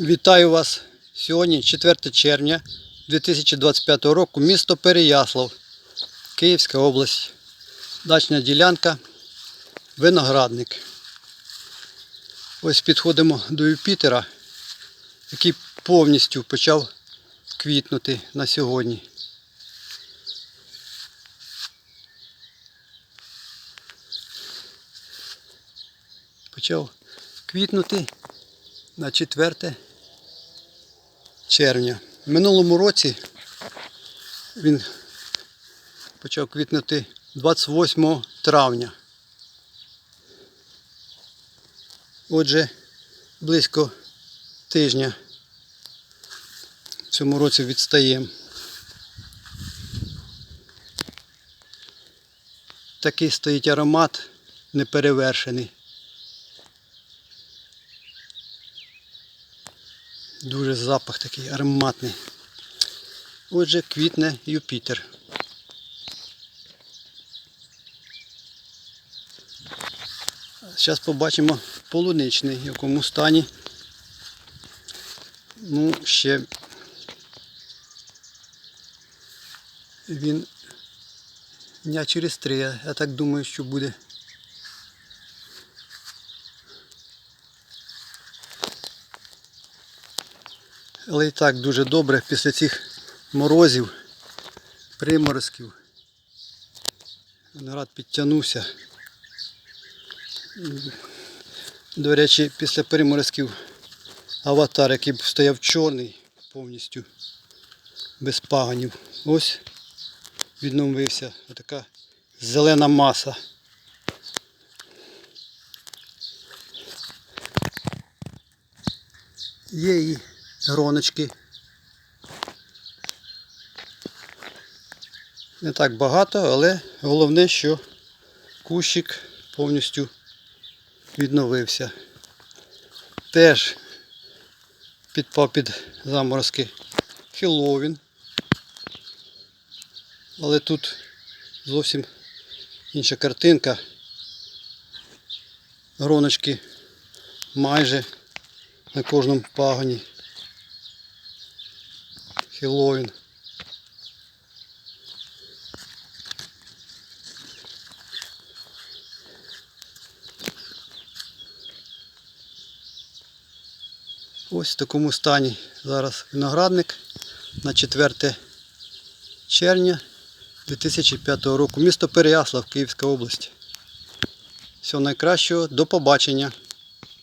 Вітаю вас! Сьогодні 4 червня 2025 року, місто Переяслав, Київська область. Дачна ділянка, виноградник. Ось підходимо до Юпітера, який повністю почав квітнути на сьогодні. Почав квітнути на 4 червня. Минулому році він почав квітнути 28 травня. Отже, близько тижня в цьому році відстаємо. Такий стоїть аромат неперевершений. Дуже запах такий ароматний. Отже, квітне Юпітер. Зараз побачимо полуничний, в якому стані. Ну, ще він дня через три, я, так думаю, що буде. Але і так дуже добре після цих морозів, приморозків. Виноград підтягнувся. До речі, після приморозків аватар, який стояв чорний повністю, без паганів. Ось відновився така зелена маса. Є і гроночки. Не так багато, але головне, що кущик повністю відновився. Теж підпав під заморозки Хеллоуін. Але тут зовсім інша картинка. Гроночки майже на кожному пагоні. Хеллоуін. Ось в такому стані зараз виноградник на 4 червня 2005 року. Місто Переяслав, Київська область. Всього найкращого, до побачення.